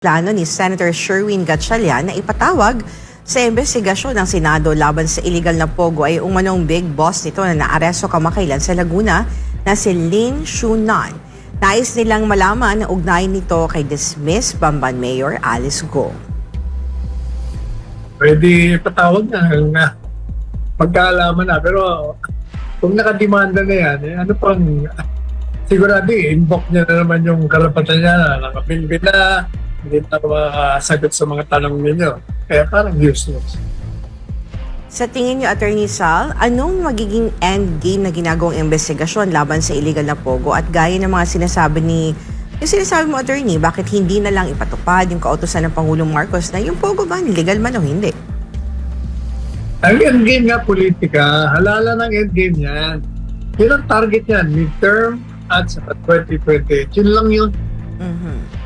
plano ni Senator Sherwin Gatchalian na ipatawag sa investigasyon ng Senado laban sa illegal na pogo ay umanong big boss nito na naaresto kamakailan sa Laguna na si Lin Shunan. Nais nilang malaman ang ugnayan nito kay dismissed Bamban Mayor Alice Go. pwede patawag na na magkaalaman na. Pero kung nakademanda na yan, eh, ano pang sigurado eh, invoke niya na naman yung karapatan niya na nakapinbin na, hindi na makasagot sa mga tanong ninyo. Kaya parang useless. Sa tingin niyo, Attorney Sal, anong magiging end game na ginagawang investigasyon laban sa illegal na pogo at gaya ng mga sinasabi ni yung sinasabi mo, attorney, bakit hindi na lang ipatupad yung kautosan ng Pangulong Marcos na yung pogo ba, legal man o hindi? Ang endgame nga politika, halala ng endgame yan. Yun ang target yan, midterm at sa 2028. Yun lang yun. Mhm.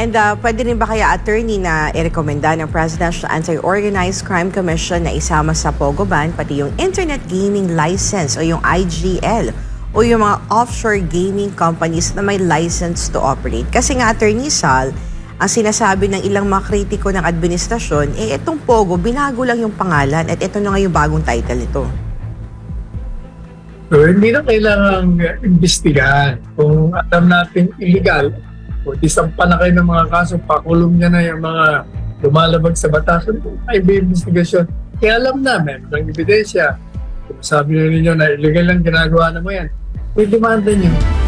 And uh, pwede rin ba kaya attorney na irekomenda ng Presidential Anti-Organized Crime Commission na isama sa Pogo ban pati yung Internet Gaming License o yung IGL o yung mga offshore gaming companies na may license to operate. Kasi nga attorney Sal, ang sinasabi ng ilang mga kritiko ng administrasyon, eh itong Pogo, binago lang yung pangalan at ito na nga yung bagong title nito. So, hindi na kailangang imbestigahan. Kung alam natin illegal, isampa na kayo ng mga kaso, pakulong niya na yung mga lumalabag sa batas, ay may investigasyon. Kaya alam namin, ng ebidensya, sabi nyo ninyo na illegal lang ginagawa na mo yan, may demanda nyo.